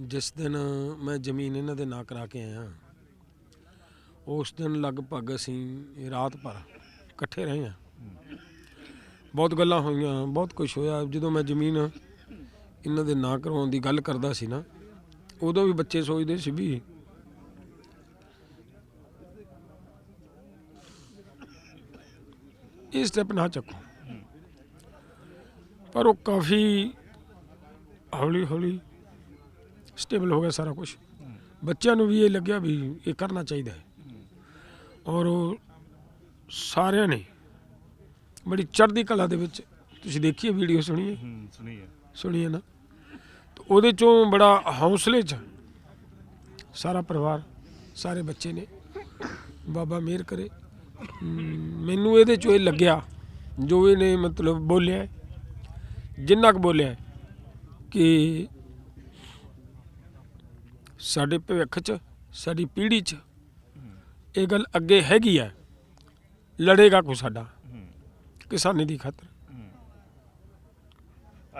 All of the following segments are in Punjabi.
ਜਿਸ ਦਿਨ ਮੈਂ ਜ਼ਮੀਨ ਇਹਨਾਂ ਦੇ ਨਾਂ ਕਰਾ ਕੇ ਆਇਆ, ਉਸ ਦਿਨ ਲਗਭਗ ਅਸੀਂ ਰਾਤ ਭਰ ਇਕੱਠੇ ਰਹੇ ਹਾਂ। ਬਹੁਤ ਗੱਲਾਂ ਹੋਈਆਂ, ਬਹੁਤ ਕੁਝ ਹੋਇਆ। ਜਦੋਂ ਮੈਂ ਜ਼ਮੀਨ ਇਹਨਾਂ ਦੇ ਨਾਂ ਕਰਵਾਉਣ ਦੀ ਗੱਲ ਕਰਦਾ ਸੀ ਨਾ, ਉਦੋਂ ਵੀ ਬੱਚੇ ਸੋਚਦੇ ਸੀ ਵੀ ਇਹ ਸਟੈਪ ਨਾ ਚੱਕੋ। ਪਰ ਉਹ ਕਾਫੀ ਹੌਲੀ ਹੌਲੀ ਸਟੇਬਲ ਹੋ ਗਿਆ ਸਾਰਾ ਕੁਝ ਬੱਚਿਆਂ ਨੂੰ ਵੀ ਇਹ ਲੱਗਿਆ ਵੀ ਇਹ ਕਰਨਾ ਚਾਹੀਦਾ ਹੈ। ਔਰ ਉਹ ਸਾਰਿਆਂ ਨੇ ਬੜੀ ਚੜ੍ਹਦੀ ਕਲਾ ਦੇ ਵਿੱਚ ਤੁਸੀਂ ਦੇਖੀਏ ਵੀਡੀਓ ਸੁਣੀਏ। ਹੂੰ ਸੁਣੀ ਹੈ ਸੁਣੀਏ ਨਾ। ਤੇ ਉਹਦੇ ਚੋਂ ਬੜਾ ਹੌਸਲੇ 'ਚ ਸਾਰਾ ਪਰਿਵਾਰ ਸਾਰੇ ਬੱਚੇ ਨੇ ਬਾਬਾ ਮਿਹਰ ਕਰੇ। ਮੈਨੂੰ ਇਹਦੇ ਚੋਂ ਇਹ ਲੱਗਿਆ ਜੋ ਇਹਨੇ ਮਤਲਬ ਬੋਲਿਆ ਜਿੰਨਾ ਕੁ ਬੋਲਿਆ ਕਿ ਸਾਡੇ ਭਵਿੱਖ 'ਚ ਸਾਡੀ ਪੀੜ੍ਹੀ 'ਚ। ਇਹ ਗੱਲ ਅੱਗੇ ਹੈਗੀ ਆ ਲੜੇਗਾ ਕੋ ਸਾਡਾ? ਕਿਸਾਨੀ ਦੀ ਖਾਤਰ।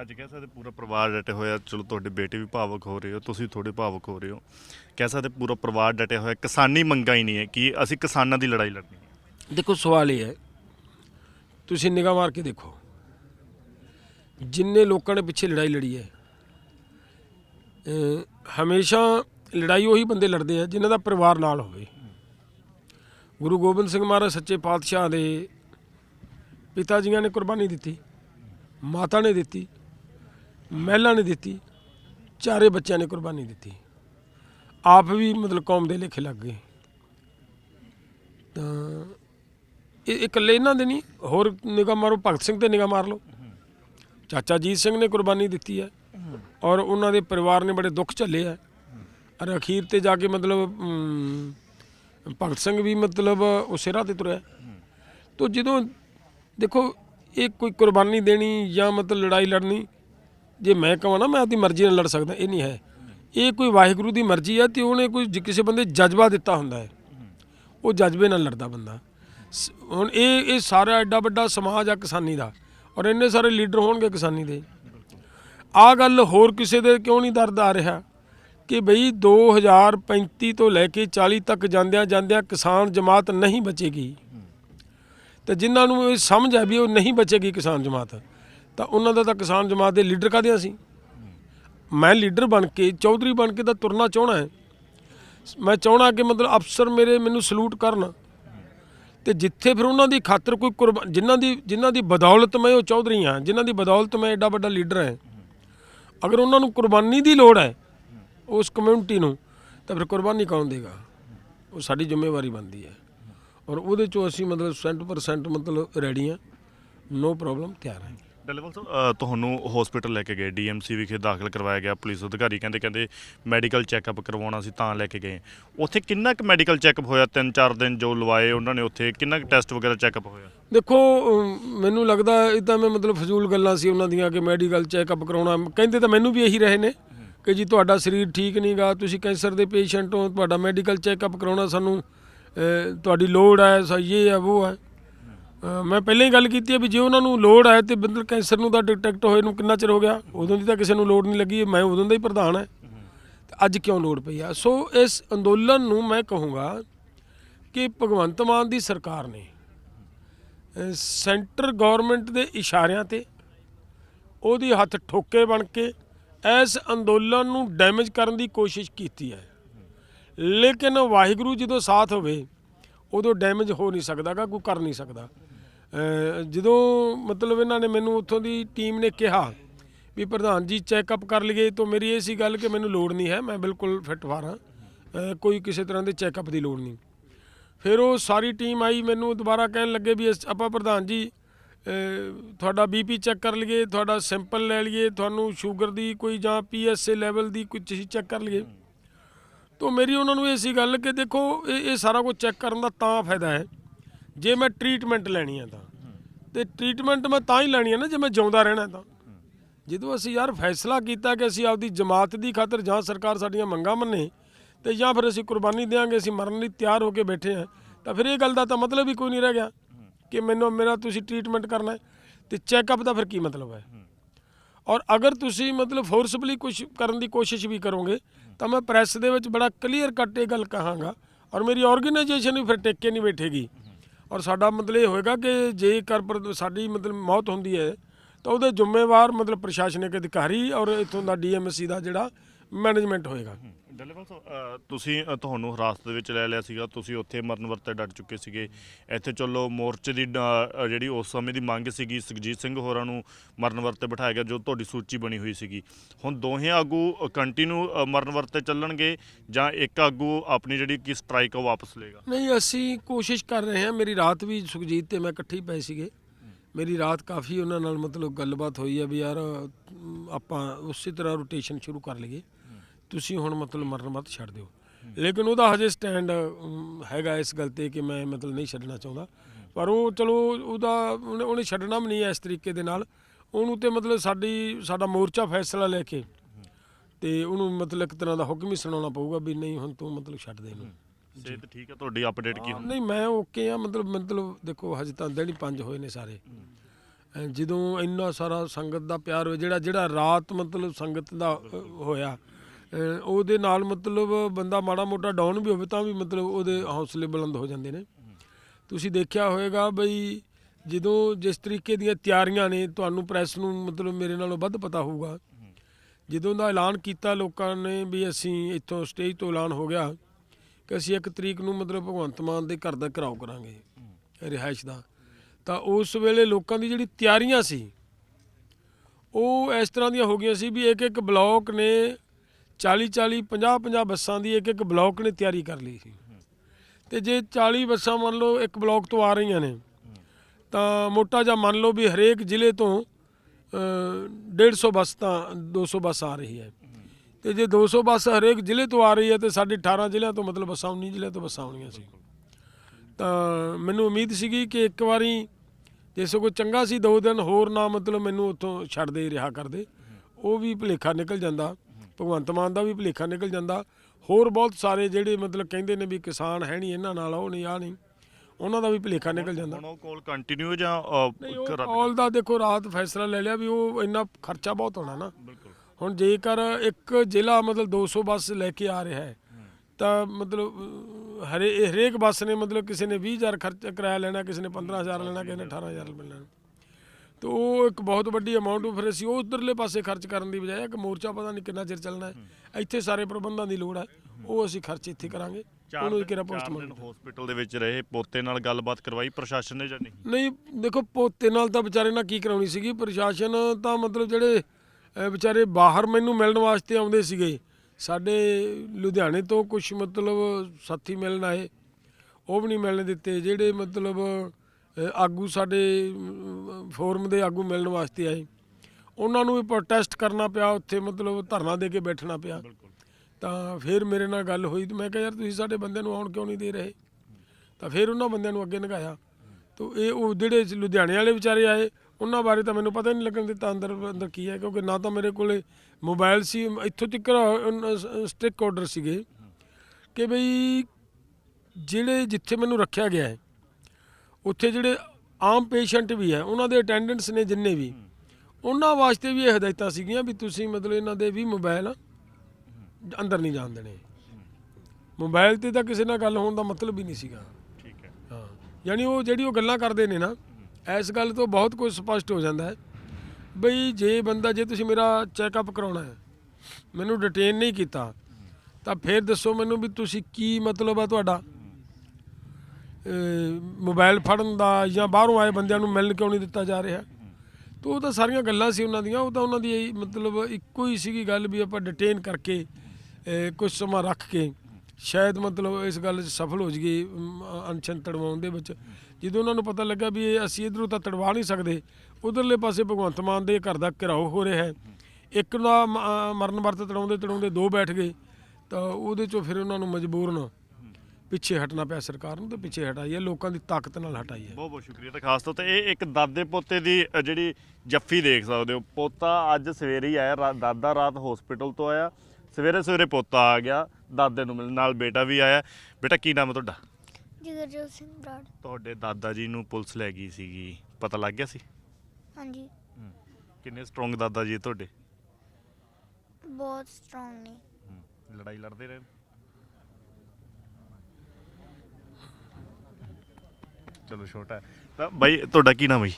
ਅੱਜ ਕਹਿ ਸਕਦੇ ਪੂਰਾ ਪਰਿਵਾਰ ਡਟੇ ਹੋਇਆ ਚਲੋ ਤੁਹਾਡੇ ਬੇਟੇ ਵੀ ਭਾਵਕ ਹੋ ਰਹੇ ਹੋ ਤੁਸੀਂ ਥੋੜੇ ਭਾਵਕ ਹੋ ਰਹੇ ਹੋ। ਕਹਿ ਸਕਦੇ ਪੂਰਾ ਪਰਿਵਾਰ ਡਟਿਆ ਹੋਇਆ ਕਿਸਾਨੀ ਮੰਗਾ ਹੀ ਨਹੀਂ ਹੈ ਕਿ ਅਸੀਂ ਕਿਸਾਨਾਂ ਦੀ ਲੜਾਈ ਲੜਨੀ ਹੈ। ਦੇਖੋ ਸਵਾਲ ਇਹ ਹੈ ਤੁਸੀਂ ਨਿਗਾਹ ਮਾਰ ਕੇ ਦੇਖੋ। ਜਿੰਨੇ ਲੋਕਾਂ ਨੇ ਪਿੱਛੇ ਲੜਾਈ ਲੜੀ ਹੈ ਹਮੇਸ਼ਾ ਲੜਾਈ ਉਹੀ ਬੰਦੇ ਲੜਦੇ ਆ ਜਿਨ੍ਹਾਂ ਦਾ ਪਰਿਵਾਰ ਨਾਲ ਹੋਵੇ। ਗੁਰੂ ਗੋਬਿੰਦ ਸਿੰਘ ਮਹਾਰਾਜ ਸੱਚੇ ਪਾਤਸ਼ਾਹ ਦੇ ਪਿਤਾ ਜੀਆਂ ਨੇ ਕੁਰਬਾਨੀ ਦਿੱਤੀ, ਮਾਤਾ ਨੇ ਦਿੱਤੀ, ਮਹਿਲਾ ਨੇ ਦਿੱਤੀ, ਚਾਰੇ ਬੱਚਿਆਂ ਨੇ ਕੁਰਬਾਨੀ ਦਿੱਤੀ। ਆਪ ਵੀ ਮਤਲਬ ਕੌਮ ਦੇ ਲੇਖੇ ਲੱਗ ਗਏ। ਤਾਂ ਇਹ ਇਕੱਲੇ ਇਹਨਾਂ ਦੇ ਨਹੀਂ, ਹੋਰ ਨਿਗਾਹ ਮਾਰੋ, ਭਗਤ ਸਿੰਘ ਤੇ ਨਿਗਾਹ ਮਾਰ ਲਓ। ਚਾਚਾ ਜੀਤ ਸਿੰਘ ਨੇ ਕੁਰਬਾਨੀ ਦਿੱਤੀ ਹੈ ਔਰ ਉਹਨਾਂ ਦੇ ਪਰਿਵਾਰ ਨੇ ਬੜੇ ਦੁੱਖ ਝੱਲੇ ਹੈ। ਔਰ ਅਖੀਰ ਤੇ ਜਾ ਕੇ ਮਤਲਬ ਅਮ, ਭਗਤ ਸਿੰਘ ਵੀ ਮਤਲਬ ਉਸੇ ਰਾਹ ਤੇ ਤੁਰਿਆ। ਤੋ ਜਦੋਂ ਦੇਖੋ ਇਹ ਕੋਈ ਕੁਰਬਾਨੀ ਦੇਣੀ ਜਾਂ ਮਤਲਬ ਲੜਾਈ ਲੜਨੀ ਜੇ ਮੈਂ ਕਹਾਂ ਨਾ ਮੈਂ ਆਪਣੀ ਮਰਜ਼ੀ ਨਾਲ ਲੜ ਸਕਦਾ ਇਹ ਨਹੀਂ ਹੈ। ਇਹ ਕੋਈ ਵਾਹਿਗੁਰੂ ਦੀ ਮਰਜ਼ੀ ਹੈ ਤੇ ਉਹਨੇ ਕੋਈ ਜ- ਕਿਸੇ ਬੰਦੇ ਜਜ਼ਬਾ ਦਿੱਤਾ ਹੁੰਦਾ ਹੈ। ਉਹ ਜਜ਼ਬੇ ਨਾਲ ਲੜਦਾ ਬੰਦਾ। ਸ- ਹੁਣ ਇਹ ਇਹ ਸਾਰਾ ਐਡਾ ਵੱਡਾ ਸਮਾਜ ਆ ਕਿਸਾਨੀ ਦਾ ਔਰ ਇੰਨੇ ਸਾਰੇ ਲੀਡਰ ਹੋਣਗੇ ਕਿਸਾਨੀ ਦੇ। ਆ ਗੱਲ ਹੋਰ ਕਿਸੇ ਦੇ ਕਿਉਂ ਨਹੀਂ ਦਰਦ ਆ ਰਿਹਾ? ਕਿ ਬਈ 2035 ਤੋਂ ਲੈ ਕੇ 40 ਤੱਕ ਜਾਂਦਿਆਂ ਜਾਂਦਿਆਂ ਕਿਸਾਨ ਜਮਾਤ ਨਹੀਂ ਬਚੇਗੀ। ਤੇ ਜਿਨ੍ਹਾਂ ਨੂੰ ਇਹ ਸਮਝ ਹੈ ਵੀ ਉਹ ਨਹੀਂ ਬਚੇਗੀ ਕਿਸਾਨ ਜਮਾਤ, ਤਾਂ ਉਹਨਾਂ ਦਾ ਤਾਂ ਕਿਸਾਨ ਜਮਾਤ ਦੇ ਲੀਡਰ ਕਾਹਦੇ ਸੀ ਮੈਂ ਲੀਡਰ ਬਣ ਕੇ, ਚੌਧਰੀ ਬਣ ਕੇ ਤਾਂ ਤੁਰਨਾ ਚਾਹਣਾ ਹੈ। ਮੈਂ ਚਾਹਣਾ ਕਿ ਮਤਲਬ ਅਫਸਰ ਮੇਰੇ ਮੈਨੂੰ ਸਲੂਟ ਕਰਨ। ਤੇ ਜਿੱਥੇ ਫਿਰ ਉਹਨਾਂ ਦੀ ਖਾਤਰ ਕੋਈ ਕੁਰਬਾ, ਜਿਨ੍ਹਾਂ ਦੀ ਜਿਨ੍ਹਾਂ ਦੀ ਬਦੌਲਤ ਮੈਂ ਉਹ ਚੌਧਰੀ ਹਾਂ, ਜਿਨ੍ਹਾਂ ਦੀ ਬਦੌਲਤ ਮੈਂ ਐਡਾ ਵੱਡਾ ਲੀਡਰ ਹਾਂ। ਅਗਰ ਉਹਨਾਂ ਨੂੰ ਕੁਰਬਾਨੀ ਦੀ ਲੋੜ ਹੈ ਉਸ ਕਮਿਊਨਿਟੀ ਨੂੰ ਤਾਂ ਫਿਰ ਕੁਰਬਾਨੀ ਕੌਣ ਦੇਗਾ? ਉਹ ਸਾਡੀ ਜ਼ਿੰਮੇਵਾਰੀ ਬਣਦੀ ਹੈ। ਔਰ ਉਹਦੇ ਚੋਂ ਅਸੀਂ ਮਤਲਬ 100% ਮਤਲਬ ਰੈਡੀ ਹਾਂ। ਨੋ ਪ੍ਰੋਬਲਮ ਤਿਆਰ ਹਾਂ। ਡੱਲੇਵਾਲ ਅ, ਤੁਹਾਨੂੰ ਹਸਪੀਟਲ ਲੈ ਕੇ ਗਏ ਡੀਐਮਸੀ ਵਿਖੇ ਦਾਖਲ ਕਰਵਾਇਆ ਗਿਆ ਪੁਲਿਸ ਅਧਿਕਾਰੀ ਕਹਿੰਦੇ ਕਹਿੰਦੇ ਮੈਡੀਕਲ ਚੈੱਕਅਪ ਕਰਵਾਉਣਾ ਸੀ ਤਾਂ ਲੈ ਕੇ ਗਏ। ਉੱਥੇ ਕਿੰਨਾ ਕੁ ਮੈਡੀਕਲ ਚੈੱਕਅਪ ਹੋਇਆ? ਤਿੰਨ ਚਾਰ ਦਿਨ ਜੋ ਲਵਾਏ ਉਹਨਾਂ ਨੇ ਉੱਥੇ ਕਿੰਨਾ ਕੁ ਟੈਸਟ ਵਗੈਰਾ ਚੈੱਕਅਪ ਹੋਇਆ? ਦੇਖੋ ਮੈਨੂੰ ਲੱਗਦਾ ਇਹ ਤਾਂ ਮੈਂ ਮਤਲਬ ਫਜ਼ੂਲ ਗੱਲਾਂ ਸੀ ਉਹਨਾਂ ਦੀਆਂ ਕਿ ਮੈਡੀਕਲ ਚੈੱਕਅਪ ਕਰਾਉਣਾ। ਕਹਿੰਦੇ ਤਾਂ ਮੈਨੂੰ ਵੀ ਇਹੀ ਰਹੇ ਨੇ। ਕਿ ਜੀ ਤੁਹਾਡਾ ਸਰੀਰ ਠੀਕ ਨਹੀਂਗਾ ਤੁਸੀਂ ਕੈਂਸਰ ਦੇ ਪੇਸ਼ੈਂਟ ਹੋ, ਤੁਹਾਡਾ ਮੈਡੀਕਲ ਚੈੱਕਅਪ ਕਰਾਉਣਾ ਸਾਨੂੰ ਤੁਹਾਡੀ ਲੋੜ ਹੈ, ਸਾ ਇਹ ਹੈ ਉਹ ਹੈ। ਮੈਂ ਪਹਿਲਾਂ ਹੀ ਗੱਲ ਕੀਤੀ ਹੈ ਵੀ ਜੇ ਉਹਨਾਂ ਨੂੰ ਲੋੜ ਹੈ ਤੇ ਬੰਦਰ ਕੈਂਸਰ ਨੂੰ ਤਾਂ ਡਿਟੈਕਟ ਹੋਏ ਨੂੰ ਕਿੰਨਾ ਚਿਰ ਹੋ ਗਿਆ, ਉਦੋਂ ਦੀ ਤਾਂ ਕਿਸੇ ਨੂੰ ਲੋੜ ਨਹੀਂ ਲੱਗੀ, ਮੈਂ ਉਦੋਂ ਦਾ ਹੀ ਪ੍ਰਧਾਨ ਹੈ। ਤੇ ਅੱਜ ਕਿਉਂ ਲੋੜ ਪਈ ਆ? ਸੋ ਇਸ ਅੰਦੋਲਨ ਨੂੰ ਮੈਂ ਕਹੂੰਗਾ ਕਿ ਭਗਵੰਤ ਮਾਨ ਦੀ ਸਰਕਾਰ ਨੇ ਸੈਂਟਰ ਗਵਰਨਮੈਂਟ ਦੇ ਇਸ਼ਾਰਿਆਂ ਤੇ ਉਹਦੀ ਹੱਥ ਠੋਕੇ ਬਣ ਕੇ ਇਸ ਅੰਦੋਲਨ ਨੂੰ ਡੈਮੇਜ ਕਰਨ ਦੀ ਕੋਸ਼ਿਸ਼ ਕੀਤੀ ਹੈ। ਲੇਕਿਨ ਵਾਹਿਗੁਰੂ ਜਦੋਂ ਸਾਥ ਹੋਵੇ, ਉਦੋਂ ਡੈਮੇਜ ਹੋ ਨਹੀਂ ਸਕਦਾਗਾ ਕੋਈ ਕਰ ਨਹੀਂ ਸਕਦਾ। ਜਦੋਂ ਮਤਲਬ ਇਹਨਾਂ ਨੇ ਮੈਨੂੰ ਉੱਥੋਂ ਦੀ ਟੀਮ ਨੇ ਕਿਹਾ ਵੀ ਪ੍ਰਧਾਨ ਜੀ ਚੈੱਕਅਪ ਕਰ ਲਈਏ, ਤਾਂ ਮੇਰੀ ਇਹ ਸੀ ਗੱਲ ਕਿ ਮੈਨੂੰ ਲੋੜ ਨਹੀਂ ਹੈ, ਮੈਂ ਬਿਲਕੁਲ ਫਿੱਟ ਫਾਰ ਹਾਂ। ਕੋਈ ਕਿਸੇ ਤਰ੍ਹਾਂ ਦੇ ਚੈੱਕਅਪ ਦੀ ਲੋੜ ਨਹੀਂ। ਫਿਰ ਉਹ ਸਾਰੀ ਟੀਮ ਆਈ, ਮੈਨੂੰ ਦੁਬਾਰਾ ਕਹਿਣ ਲੱਗੇ ਵੀ ਇਸ- ਆਪਾਂ ਪ੍ਰਧਾਨ ਜੀ ਤੁਹਾਡਾ ਬੀਪੀ ਚੈੱਕ ਕਰ ਲਈਏ, ਤੁਹਾਡਾ ਸੈਂਪਲ ਲੈ ਲਈਏ, ਤੁਹਾਨੂੰ ਸ਼ੂਗਰ ਦੀ ਕੋਈ ਜਾਂ ਪੀਐਸਏ ਲੈਵਲ ਦੀ ਕੋਈ ਚੀਜ਼ ਚੈੱਕ ਕਰ ਲਈਏ। ਤੋਂ ਮੇਰੀ ਉਹਨਾਂ ਨੂੰ ਇਹ ਸੀ ਗੱਲ ਕਿ ਦੇਖੋ, ਇਹ ਇਹ ਸਾਰਾ ਕੁਝ ਚੈੱਕ ਕਰਨ ਦਾ ਤਾਂ ਫਾਇਦਾ ਹੈ। ਜੇ ਮੈਂ ਟ੍ਰੀਟਮੈਂਟ ਲੈਣੀ ਹੈ ਤਾਂ। ਤੇ ਟ੍ਰੀਟਮੈਂਟ ਮੈਂ ਤਾਂ ਹੀ ਲੈਣੀ ਹੈ ਨਾ, ਜੇ ਮੈਂ ਜਿਉਂਦਾ ਰਹਿਣਾ ਤਾਂ। ਜਦੋਂ ਅਸੀਂ ਯਾਰ ਫੈਸਲਾ ਕੀਤਾ ਕਿ ਅਸੀਂ ਆਪਦੀ ਜਮਾਤ ਦੀ ਖਾਤਰ ਜਾਂ ਸਰਕਾਰ ਸਾਡੀਆਂ ਮੰਗਾਂ ਮੰਨੇ ਤੇ ਜਾਂ ਫਿਰ ਅਸੀਂ ਕੁਰਬਾਨੀ ਦੇਵਾਂਗੇ ਅਸੀਂ ਮਰਨ ਲਈ ਤਿਆਰ ਹੋ ਕੇ ਬੈਠੇ ਹਾਂ ਤਾਂ ਫਿਰ ਇਹ ਗੱਲ ਦਾ ਤਾਂ ਮਤਲਬ ਹੀ ਕੋਈ ਨਹੀਂ ਰਹਿ ਗਿਆ। ਕਿ ਮੈਨੂੰ, ਮੇਰਾ ਤੁਸੀਂ ਟ੍ਰੀਟਮੈਂਟ ਕਰਨਾ ਹੈ, ਤੇ ਚੈੱਕਅਪ ਦਾ ਫਿਰ ਕੀ ਮਤਲਬ ਹੈ? ਔਰ ਅਗਰ ਤੁਸੀਂ ਮਤਲਬ ਫੋਰਸਬਲੀ ਕੁਝ ਕਰਨ ਦੀ ਕੋਸ਼ਿਸ਼ ਵੀ ਕਰੋਗੇ, ਤਾਂ ਮੈਂ ਪ੍ਰੈਸ ਦੇ ਵਿੱਚ ਬੜਾ ਕਲੀਅਰ ਕੱਟ ਇਹ ਗੱਲ ਕਹਾਂਗਾ, ਔਰ ਮੇਰੀ ਆਰਗੇਨਾਈਜੇਸ਼ਨ ਵੀ ਫਿਰ ਟਿਕ ਕੇ ਨਹੀਂ ਬੈਠੇਗੀ। ਔਰ ਸਾਡਾ ਮਤਲਬ ਇਹ ਹੋਏਗਾ ਕਿ ਜੇਕਰ ਪਰ ਸਾਡੀ ਮਤਲਬ ਮੌਤ ਹੁੰਦੀ ਹੈ, ਤਾਂ ਉਹਦੇ ਜ਼ਿੰਮੇਵਾਰ ਮਤਲਬ ਪ੍ਰਸ਼ਾਸਨਿਕ ਅਧਿਕਾਰੀ ਔਰ ਇਥੋਂ ਦਾ ਡੀਐਮਸੀ ਦਾ ਜਿਹੜਾ ਮੈਨੇਜਮੈਂਟ ਹੋਏਗਾ। ਡੱਲੇਵਾਲ ਸਾਹਿਬ ਤੁਸੀਂ ਅ, ਤੁਹਾਨੂੰ ਹਿਰਾਸਤ ਦੇ ਵਿੱਚ ਲੈ ਲਿਆ ਸੀਗਾ ਤੁਸੀਂ ਉੱਥੇ ਮਰਨ ਵਰਤੇ ਡਟ ਚੁੱਕੇ ਸੀਗੇ। ਇੱਥੇ ਚਲੋ ਮੋਰਚੇ ਦੀ ਅ, ਜਿਹੜੀ ਉਸ ਸਮੇਂ ਦੀ ਮੰਗ ਸੀਗੀ ਸੁਖਜੀਤ ਸਿੰਘ ਹੋਰਾਂ ਨੂੰ ਮਰਨ ਵਰਤੇ ਬਿਠਾਇਆ ਗਿਆ ਜੋ ਤੁਹਾਡੀ ਸੂਚੀ ਬਣੀ ਹੋਈ ਸੀਗੀ। ਹੁਣ ਦੋਹੇ ਆਗੂ ਕੰਟੀਨਿਊ ਮਰਨ ਵਰਤੇ ਚੱਲਣਗੇ ਜਾਂ ਇੱਕ ਆਗੂ ਆਪਣੀ ਜਿਹੜੀ ਕਿ ਸਟ੍ਰਾਈਕ ਉਹ ਵਾਪਸ ਲਏਗਾ? ਨਹੀਂ ਅਸੀਂ ਕੋਸ਼ਿਸ਼ ਕਰ ਰਹੇ ਹਾਂ ਮੇਰੀ ਰਾਤ ਵੀ ਸੁਖਜੀਤ ਤੇ ਮੈਂ ਇਕੱਠੇ ਹੀ ਪਏ ਸੀਗੇ। ਮੇਰੀ ਰਾਤ ਕਾਫੀ ਉਹਨਾਂ ਨਾਲ ਮਤਲਬ ਗੱਲਬਾਤ ਹੋਈ ਹੈ ਵੀ ਯਾਰ ਅਮ, ਆਪਾਂ ਉਸੇ ਤਰ੍ਹਾਂ ਰੋਟੇਸ਼ਨ ਸ਼ੁਰੂ ਕਰ ਲਈਏ। ਤੁਸੀਂ ਹੁਣ ਮਤਲਬ ਮਰਨ ਮਤ ਛੱਡ ਦਿਓ। ਲੇਕਿਨ ਉਹਦਾ ਹਜੇ ਸਟੈਂਡ ਹੈਗਾ ਇਸ ਗੱਲ ਤੇ ਕਿ ਮੈਂ ਮਤਲਬ ਨਹੀਂ ਛੱਡਣਾ ਚਾਹੁੰਦਾ। ਪਰ ਉਹ ਚਲੋ ਉਹਦਾ ਉਹਨੇ ਛੱਡਣਾ ਵੀ ਨਹੀਂ ਇਸ ਤਰੀਕੇ ਦੇ ਨਾਲ। ਉਹਨੂੰ ਤੇ ਮਤਲਬ ਸਾਡੀ ਸਾਡਾ ਮੋਰਚਾ ਫੈਸਲਾ ਲੈ ਕੇ ਤੇ ਉਹਨੂੰ ਮਤਲਬ ਇੱਕ ਤਰ੍ਹਾਂ ਦਾ ਹੁਕਮ ਹੀ ਸੁਣਾਉਣਾ ਪਊਗਾ ਵੀ ਨਹੀਂ ਹੁਣ ਤੂੰ ਮਤਲਬ ਛੱਡ ਦੇ ਇਹਨੂੰ। ਸਿਹਤ ਠੀਕ ਹੈ? ਤੁਹਾਡੀ ਅਪਡੇਟ ਕੀ ਹੁੰਦੀ? ਨਹੀਂ ਮੈਂ ਓਕੇ ਆ ਮਤਲਬ ਮਤਲਬ ਦੇਖੋ ਹਜੇ ਤਾਂ ਦਿਨ ਹੀ ਪੰਜ ਹੋਏ ਨੇ ਸਾਰੇ। ਜਦੋਂ ਇੰਨਾ ਸਾਰਾ ਸੰਗਤ ਦਾ ਪਿਆਰ ਹੋਇਆ ਜਿਹੜਾ ਜਿਹੜਾ ਰਾਤ ਮਤਲਬ ਸੰਗਤ ਦਾ ਹੋਇਆ ਉਹਦੇ ਨਾਲ ਮਤਲਬ ਬੰਦਾ ਮਾੜਾ ਮੋਟਾ ਡਾਊਨ ਵੀ ਹੋਵੇ ਤਾਂ ਵੀ ਮਤਲਬ ਉਹਦੇ ਹੌਸਲੇ ਬੁਲੰਦ ਹੋ ਜਾਂਦੇ ਨੇ। ਤੁਸੀਂ ਦੇਖਿਆ ਹੋਵੇਗਾ ਬਈ ਜਦੋਂ ਜਿਸ ਤਰੀਕੇ ਦੀਆਂ ਤਿਆਰੀਆਂ ਨੇ, ਤੁਹਾਨੂੰ ਪ੍ਰੈਸ ਨੂੰ ਮਤਲਬ ਮੇਰੇ ਨਾਲੋਂ ਵੱਧ ਪਤਾ ਹੋਊਗਾ। ਜਦੋਂ ਦਾ ਐਲਾਨ ਕੀਤਾ ਲੋਕਾਂ ਨੇ ਵੀ ਅਸੀਂ ਇੱਥੋਂ ਸਟੇਜ ਤੋਂ ਐਲਾਨ ਹੋ ਗਿਆ ਕਿ ਅਸੀਂ ਇੱਕ ਤਰੀਕ ਨੂੰ ਮਤਲਬ ਭਗਵੰਤ ਮਾਨ ਦੇ ਘਰ ਦਾ ਘਰਾਓ ਕਰਾਂਗੇ, ਰਿਹਾਇਸ਼ ਦਾ। ਤਾਂ ਉਸ ਵੇਲੇ ਲੋਕਾਂ ਦੀ ਜਿਹੜੀ ਤਿਆਰੀਆਂ ਸੀ, ਉਹ ਇਸ ਤਰ੍ਹਾਂ ਦੀਆਂ ਹੋ ਗਈਆਂ ਸੀ ਵੀ ਇੱਕ ਇੱਕ ਬਲਾਕ ਨੇ 40 40 50 50 ਬੱਸਾਂ ਦੀ ਇੱਕ ਇੱਕ ਬਲਾਕ ਨੇ ਤਿਆਰੀ ਕਰ ਲਈ ਸੀ। ਤੇ ਜੇ 40 ਬੱਸਾਂ ਮੰਨ ਲਓ ਇੱਕ ਬਲਾਕ ਤੋਂ ਆ ਰਹੀਆਂ ਨੇ ਤਾਂ ਮੋਟਾ ਜਿਹਾ ਮੰਨ ਲਓ ਵੀ ਹਰੇਕ ਜ਼ਿਲ੍ਹੇ ਤੋਂ ਅ, 150 ਬੱਸ ਤਾਂ 200 ਬੱਸ ਆ ਰਹੀ ਹੈ। ਤੇ ਜੇ 200 ਬੱਸ ਹਰੇਕ ਜ਼ਿਲ੍ਹੇ ਤੋਂ ਆ ਰਹੀ ਹੈ ਤੇ ਸਾਡੇ 18 ਜ਼ਿਲ੍ਹਿਆਂ ਤੋਂ ਮਤਲਬ ਬੱਸਾਂ 19 ਜ਼ਿਲ੍ਹਿਆਂ ਤੋਂ ਬੱਸਾਂ ਆਉਣੀਆਂ ਸੀ। ਤਾਂ ਮੈਨੂੰ ਉਮੀਦ ਸੀਗੀ ਕਿ ਇੱਕ ਵਾਰੀ ਜੇ ਸਗੋਂ ਚੰਗਾ ਸੀ ਦੋ ਦਿਨ ਹੋਰ ਨਾ ਮਤਲਬ ਮੈਨੂੰ ਉੱਥੋਂ ਛੱਡਦੇ ਰਿਹਾ ਕਰਦੇ ਉਹ ਵੀ ਭੁਲੇਖਾ ਨਿਕਲ ਜਾਂਦਾ। ਭਗਵੰਤ ਮਾਨ ਦਾ ਵੀ ਭੁਲੇਖਾ ਨਿਕਲ ਜਾਂਦਾ। ਹੋਰ ਬਹੁਤ ਸਾਰੇ ਜਿਹੜੇ ਮਤਲਬ ਕਹਿੰਦੇ ਨੇ ਵੀ ਕਿਸਾਨ ਹੈ ਨਹੀਂ ਇਹਨਾਂ ਨਾਲ ਉਹ ਨਹੀਂ ਆ ਨਹੀਂ। ਉਹਨਾਂ ਦਾ ਵੀ ਭੁਲੇਖਾ ਨਿਕਲ ਜਾਂਦਾ। ਹੁਣ ਉਹ ਕੋਲ ਕੰਟੀਨਿਊ ਜਾਂ ਅ, ਨਹੀਂ ਉਹ ਰੱਦ- ਕਾਲ ਦਾ ਦੇਖੋ ਰਾਤ ਫੈਸਲਾ ਲੈ ਲਿਆ ਵੀ ਉਹ ਇੰਨਾ ਖਰਚਾ ਬਹੁਤ ਹੋਣਾ ਨਾ। ਬਿਲਕੁਲ। ਹੁਣ ਜੇਕਰ ਇੱਕ ਜ਼ਿਲ੍ਹਾ ਮਤਲਬ 200 ਬੱਸ ਲੈ ਕੇ ਆ ਰਿਹਾ ਹੈ ਤਾਂ ਮਤਲਬ ਅਹ, ਹਰੇ ਹਰੇਕ ਬੱਸ ਨੇ ਮਤਲਬ ਕਿਸੇ ਨੇ 20000 ਖਰਚ ਕਿਰਾਇਆ ਲੈਣਾ ਕਿਸੇ ਨੇ 15000 ਲੈਣਾ ਕਿਸੇ ਨੇ 18000 ਲੈਣਾ। ਤੇ ਉਹ ਇੱਕ ਬਹੁਤ ਵੱਡੀ ਅਮਾਉਂਟ ਫਿਰ ਅਸੀਂ ਉਹ ਉਧਰਲੇ ਪਾਸੇ ਖਰਚ ਕਰਨ ਦੀ ਬਜਾਏ ਕਿ ਮੋਰਚਾ ਪਤਾ ਨਹੀਂ ਕਿੰਨਾ ਚਿਰ ਚੱਲਣਾ ਹੈ। ਇੱਥੇ ਸਾਰੇ ਪ੍ਰਬੰਧਾਂ ਦੀ ਲੋੜ ਹੈ। ਉਹ ਅਸੀਂ ਖਰਚ ਇੱਥੇ ਕਰਾਂਗੇ। ਉਹਨੂੰ ਕਿਹੜਾ ਪੋਸਟਮਾਰਟਮ ਹਸਪੀਟਲ ਦੇ ਵਿੱਚ ਰਹੇ ਪੋਤੇ ਨਾਲ ਗੱਲਬਾਤ ਕਰਵਾਈ ਪ੍ਰਸ਼ਾਸਨ ਨੇ ਜਾਂ ਨਹੀਂ? ਨਹੀਂ ਦੇਖੋ ਪੋਤੇ ਨਾਲ ਤਾਂ ਵਿਚਾਰੇ ਨਾਲ ਕੀ ਕਰਾਉਣੀ ਸੀਗੀ? ਪ੍ਰਸ਼ਾਸਨ ਤਾਂ ਮਤਲਬ ਜਿਹੜੇ ਵਿਚਾਰੇ ਬਾਹਰ ਮੈਨੂੰ ਮਿਲਣ ਵਾਸਤੇ ਆਉਂਦੇ ਸੀਗੇ ਸਾਡੇ ਲੁਧਿਆਣੇ ਤੋਂ ਕੁਝ ਮਤਲਬ ਸਾਥੀ ਮਿਲਣ ਆਏ। ਉਹ ਵੀ ਨਹੀਂ ਮਿਲਣ ਦਿੱਤੇ ਜਿਹੜੇ ਮਤਲਬ ਆਗੂ ਸਾਡੇ ਫੋਰਮ ਦੇ ਆਗੂ ਮਿਲਣ ਵਾਸਤੇ ਆਏ। ਉਹਨਾਂ ਨੂੰ ਵੀ ਪ੍ਰੋਟੈਸਟ ਕਰਨਾ ਪਿਆ ਉੱਥੇ ਮਤਲਬ ਧਰਨਾ ਦੇ ਕੇ ਬੈਠਣਾ ਪਿਆ। ਤਾਂ ਫਿਰ ਮੇਰੇ ਨਾਲ ਗੱਲ ਹੋਈ ਤੇ ਮੈਂ ਕਿਹਾ ਯਾਰ ਤੁਸੀਂ ਸਾਡੇ ਬੰਦਿਆਂ ਨੂੰ ਆਉਣ ਕਿਉਂ ਨਹੀਂ ਦੇ ਰਹੇ? ਤਾਂ ਫਿਰ ਉਹਨਾਂ ਬੰਦਿਆਂ ਨੂੰ ਅੱਗੇ ਨਗਾਇਆ। ਤੋ ਇਹ ਉਹ ਜਿਹੜੇ ਲੁਧਿਆਣੇ ਵਾਲੇ ਵਿਚਾਰੇ ਆਏ ਉਹਨਾਂ ਬਾਰੇ ਤਾਂ ਮੈਨੂੰ ਪਤਾ ਨਹੀਂ ਲੱਗਣ ਦਿੱਤਾ ਅੰਦਰ ਅੰਦਰ ਕੀ ਹੈ ਕਿਉਂਕਿ ਨਾ ਤਾਂ ਮੇਰੇ ਕੋਲੇ ਮੋਬਾਈਲ ਸੀ। ਇੱਥੋਂ ਤੱਕ ਸਟ੍ਰਿਕ ਆਰਡਰ ਸੀਗੇ ਕਿ ਬਈ ਜਿਹੜੇ ਜਿੱਥੇ ਮੈਨੂੰ ਰੱਖਿਆ ਗਿਆ ਹੈ ਉੱਥੇ ਜਿਹੜੇ ਆਮ ਪੇਸ਼ੈਂਟ ਵੀ ਹੈ ਉਹਨਾਂ ਦੇ ਅਟੈਂਡੈਂਟਸ ਨੇ ਜਿੰਨੇ ਵੀ ਉਹਨਾਂ ਵਾਸਤੇ ਵੀ ਇਹ ਹਦਾਇਤਾਂ ਸੀਗੀਆਂ ਵੀ ਤੁਸੀਂ ਮਤਲਬ ਇਹਨਾਂ ਦੇ ਵੀ ਮੋਬਾਈਲ ਅੰਦਰ ਨਹੀਂ ਜਾਣ ਦੇਣੇ। ਮੋਬਾਈਲ ਤੇ ਤਾਂ ਕਿਸੇ ਨਾਲ ਗੱਲ ਹੋਣ ਦਾ ਮਤਲਬ ਹੀ ਨਹੀਂ ਸੀਗਾ। ਠੀਕ ਹੈ। ਹਾਂ ਯਾਨੀ ਉਹ ਜਿਹੜੀ ਉਹ ਗੱਲਾਂ ਕਰਦੇ ਨੇ ਨਾ ਇਸ ਗੱਲ ਤੋਂ ਬਹੁਤ ਕੁਝ ਸਪਸ਼ਟ ਹੋ ਜਾਂਦਾ ਹੈ। ਬਈ ਜੇ ਬੰਦਾ ਜੇ ਤੁਸੀਂ ਮੇਰਾ ਚੈੱਕਅਪ ਕਰਾਉਣਾ ਹੈ ਮੈਨੂੰ ਡਿਟੇਨ ਨਹੀਂ ਕੀਤਾ ਤਾਂ ਫਿਰ ਦੱਸੋ ਮੈਨੂੰ ਵੀ ਤੁਸੀਂ ਕੀ ਮਤਲਬ ਹੈ ਤੁਹਾਡਾ। ਮੋਬਾਈਲ ਫੜਨ ਦਾ ਜਾਂ ਬਾਹਰੋਂ ਆਏ ਬੰਦਿਆਂ ਨੂੰ ਮਿਲਣ ਕਿਉਂ ਨਹੀਂ ਦਿੱਤਾ ਜਾ ਰਿਹਾ? ਤੋ ਉਹ ਤਾਂ ਸਾਰੀਆਂ ਗੱਲਾਂ ਸੀ ਉਹਨਾਂ ਦੀਆਂ ਉਹ ਤਾਂ ਉਹਨਾਂ ਦੀ ਇਹੀ ਮਤਲਬ ਇੱਕੋ ਹੀ ਸੀਗੀ ਗੱਲ ਵੀ ਆਪਾਂ ਡਿਟੇਨ ਕਰਕੇ ਅਹ ਕੁਝ ਸਮਾਂ ਰੱਖ ਕੇ ਸ਼ਾਇਦ ਮਤਲਬ ਇਸ ਗੱਲ 'ਚ ਸਫਲ ਹੋ ਜਾਈਏ ਅਮ, ਅਨਸ਼ਨ ਤੜਵਾਉਣ ਦੇ ਵਿੱਚ। ਜਦੋਂ ਉਹਨਾਂ ਨੂੰ ਪਤਾ ਲੱਗਾ ਵੀ ਇਹ ਅਸੀਂ ਇਧਰੋਂ ਤਾਂ ਤੜਵਾ ਨਹੀਂ ਸਕਦੇ ਉਧਰਲੇ ਪਾਸੇ ਭਗਵੰਤ ਮਾਨ ਦੇ ਘਰ ਦਾ ਘਿਰਾਓ ਹੋ ਰਿਹਾ ਹੈ। ਇੱਕ ਦਾ ਮਰਨ ਵਰਤ ਤੜਾਉਂਦੇ ਤੜਾਉਂਦੇ ਦੋ ਬੈਠ ਗਏ ਤਾਂ ਉਹਦੇ ਚੋਂ ਫਿਰ ਉਹਨਾਂ ਨੂੰ ਮਜਬੂਰਨ ਪਿੱਛੇ ਹਟਣਾ ਪਿਆ ਸਰਕਾਰ ਨੂੰ ਤੇ ਪਿੱਛੇ ਹਟਾਈ ਹੈ ਲੋਕਾਂ ਦੀ ਤਾਕਤ ਨਾਲ ਹਟਾਈ ਹੈ। ਬਹੁਤ ਬਹੁਤ ਸ਼ੁਕਰੀਆ ਤੇ ਖਾਸ ਤੌਰ ਤੇ। ਇਹ ਇੱਕ ਦਾਦੇ ਪੋਤੇ ਦੀ ਅ, ਜਿਹੜੀ ਜੱਫੀ ਦੇਖ ਸਕਦੇ ਹੋ। ਪੋਤਾ ਅੱਜ ਸਵੇਰੇ ਹੀ ਆਇਆ ਰਾ- ਦਾਦਾ ਰਾਤ ਹਸਪੀਟਲ ਤੋਂ ਆਇਆ। ਸਵੇਰੇ ਸਵੇਰੇ ਪੋਤਾ ਆ ਗਿਆ ਦਾਦੇ ਨੂੰ ਮਿਲਣ। ਨਾਲ ਬੇਟਾ ਵੀ ਆਇਆ। ਬੇਟਾ ਕੀ ਨਾਮ ਹੈ ਤੁਹਾਡਾ? ਜਗਰਜੋਤ ਸਿੰਘ ਬਰਾੜ। ਤੁਹਾਡੇ ਦਾਦਾ ਜੀ ਨੂੰ ਪੁਲਿਸ ਲੈ ਗਈ ਸੀਗੀ। ਪਤਾ ਲੱਗ ਗਿਆ ਸੀ? ਹਾਂਜੀ। ਕਿੰਨੇ ਸਟਰੋਂਗ ਦਾਦਾ ਜੀ ਤੁਹਾਡੇ? ਬਹੁਤ ਸਟਰੋਂਗ ਨੇ। ਲੜਾਈ ਲੜਦੇ ਰਹੇ? ਚਲੋ ਛੋਟਾ ਹੈ। ਤਾਂ ਬਾਈ ਤੁਹਾਡਾ ਕੀ ਨਾਮ ਹੈ ਜੀ?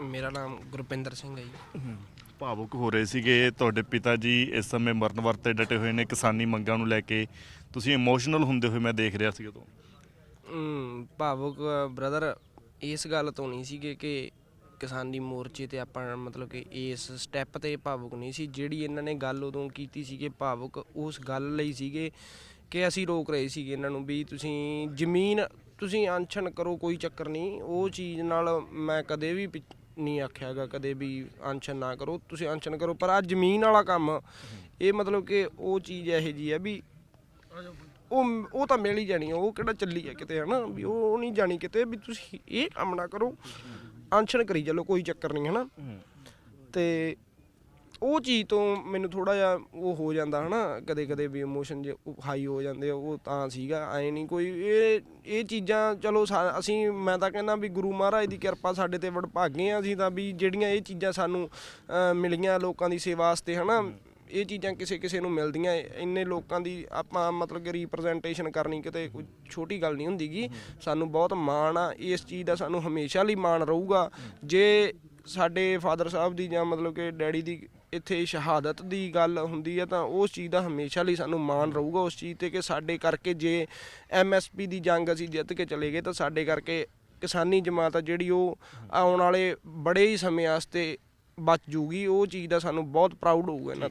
ਮੇਰਾ ਨਾਮ ਗੁਰਪਿੰਦਰ ਸਿੰਘ ਹੈ ਜੀ। ਭਾਵੁਕ ਹੋ ਰਹੇ ਸੀਗੇ ਤੁਹਾਡੇ ਪਿਤਾ ਜੀ ਇਸ ਸਮੇਂ ਮਰਨ ਵਰਤੇ ਡਟੇ ਹੋਏ ਨੇ ਕਿਸਾਨੀ ਮੰਗਾਂ ਨੂੰ ਲੈ ਕੇ। ਤੁਸੀਂ ਇਮੋਸ਼ਨਲ ਹੁੰਦੇ ਹੋਏ ਮੈਂ ਦੇਖ ਰਿਹਾ ਸੀ ਉਦੋਂ। ਅਮ, ਭਾਵੁਕ ਬ੍ਰਦਰ ਇਸ ਗੱਲ ਤੋਂ ਨਹੀਂ ਸੀਗੇ ਕਿ ਕਿਸਾਨੀ ਮੋਰਚੇ ਤੇ ਆਪਾਂ ਮਤਲਬ ਕਿ ਇਸ ਸਟੈਪ ਤੇ ਭਾਵੁਕ ਨਹੀਂ ਸੀ। ਜਿਹੜੀ ਇਹਨਾਂ ਨੇ ਗੱਲ ਉਦੋਂ ਕੀਤੀ ਸੀਗੇ ਭਾਵੁਕ ਉਸ ਗੱਲ ਲਈ ਸੀਗੇ ਕਿ ਅਸੀਂ ਰੋਕ ਰਹੇ ਸੀਗੇ ਇਹਨਾਂ ਨੂੰ ਵੀ ਤੁਸੀਂ ਜ਼ਮੀਨ ਤੁਸੀਂ ਅਨਸ਼ਨ ਕਰੋ ਕੋਈ ਚੱਕਰ ਨਹੀਂ। ਉਹ ਚੀਜ਼ ਨਾਲ ਮੈਂ ਕਦੇ ਵੀ ਪਿ- ਨਹੀਂ ਆਖਿਆਗਾ ਕਦੇ ਵੀ ਅਨਸ਼ਨ ਨਾ ਕਰੋ। ਤੁਸੀਂ ਅਨਸ਼ਨ ਕਰੋ ਪਰ ਆ ਜ਼ਮੀਨ ਵਾਲਾ ਕੰਮ ਇਹ ਮਤਲਬ ਕਿ ਉਹ ਚੀਜ਼ ਇਹੋ ਜੀ ਹੈ ਵੀ ਉਹ ਉਹ ਤਾਂ ਮਿਲ ਹੀ ਜਾਣੀ ਆ ਉਹ ਕਿਹੜਾ ਚੱਲੀ ਆ ਕਿਤੇ ਹਨਾ? ਵੀ ਉਹ ਨਹੀਂ ਜਾਣੀ ਕਿਤੇ ਵੀ ਤੁਸੀਂ ਇਹ ਕੰਮ ਨਾ ਕਰੋ। ਅਨਸ਼ਨ ਕਰੀ ਚੱਲੋ ਕੋਈ ਚੱਕਰ ਨਹੀਂ ਹਨਾ? ਤੇ ਉਹ ਚੀਜ਼ ਤੋਂ ਮੈਨੂੰ ਥੋੜਾ ਜਿਹਾ ਉਹ ਹੋ ਜਾਂਦਾ ਹਨਾ ਕਦੇ ਕਦੇ ਵੀ ਇਮੋਸ਼ਨ ਜੇ ਹਾਈ ਹੋ ਜਾਂਦੇ ਆ, ਉਹ ਤਾਂ ਸੀਗਾ, ਐ ਨਹੀਂ ਕੋਈ, ਇਹ ਇਹ ਚੀਜ਼ਾਂ ਚਲੋ ਸਾ- ਅਸੀਂ, ਮੈਂ ਤਾਂ ਕਹਿੰਦਾ ਵੀ ਗੁਰੂ ਮਹਾਰਾਜ ਦੀ ਕਿਰਪਾ ਸਾਡੇ ਤੇ ਵਡਭਾਗੇ ਆ, ਅਸੀਂ ਤਾਂ ਵੀ ਜਿਹੜੀਆਂ ਇਹ ਚੀਜ਼ਾਂ ਸਾਨੂੰ ਮਿਲੀਆਂ ਲੋਕਾਂ ਦੀ ਸੇਵਾ ਵਾਸਤੇ ਹਨਾ, ਇਹ ਚੀਜ਼ਾਂ ਕਿਸੇ ਕਿਸੇ ਨੂੰ ਮਿਲਦੀਆਂ, ਇੰਨੇ ਲੋਕਾਂ ਦੀ ਆਪਾਂ ਮਤਲਬ ਕਿ ਰਿਪਰੈਜ਼ੈਂਟੇਸ਼ਨ ਕਰਨੀ ਕਿਤੇ ਕੋਈ ਛੋਟੀ ਗੱਲ ਨਹੀਂ ਹੁੰਦੀਗੀ ਸਾਨੂੰ ਬਹੁਤ ਮਾਣ ਆ, ਇਸ ਚੀਜ਼ ਦਾ ਸਾਨੂੰ ਹਮੇਸ਼ਾ ਲਈ ਮਾਣ ਰਹੂਗਾ, ਜੇ ਸਾਡੇ ਫਾਦਰ ਸਾਹਿਬ ਦੀ ਜਾਂ ਮਤਲਬ ਕਿ ਡੈਡੀ ਦੀ ਇੱਥੇ ਸ਼ਹਾਦਤ ਦੀ ਗੱਲ ਹੁੰਦੀ ਹੈ ਤਾਂ ਉਸ ਚੀਜ਼ ਦਾ ਹਮੇਸ਼ਾ ਲਈ ਸਾਨੂੰ ਮਾਣ ਰਹੂਗਾ ਉਸ ਚੀਜ਼ ਤੇ ਕਿ ਸਾਡੇ ਕਰਕੇ ਜੇ ਐਮਐਸਪੀ ਦੀ ਜੰਗ ਅਸੀਂ ਜਿੱਤ ਕੇ ਚਲੇ ਗਏ ਤਾਂ ਸਾਡੇ ਕਰਕੇ ਕਿਸਾਨੀ ਜਮਾਤ ਆ ਜਿਹੜੀ ਉਹ ਆਉਣ ਵਾਲੇ ਬੜੇ ਹੀ ਸਮੇਂ ਵਾਸਤੇ ਬਚ ਜੂਗੀ, ਉਹ ਚੀਜ਼ ਦਾ ਸਾਨੂੰ ਬਹੁਤ ਪ੍ਰਾਊਡ ਹੋਊਗਾ ਇਹਨਾਂ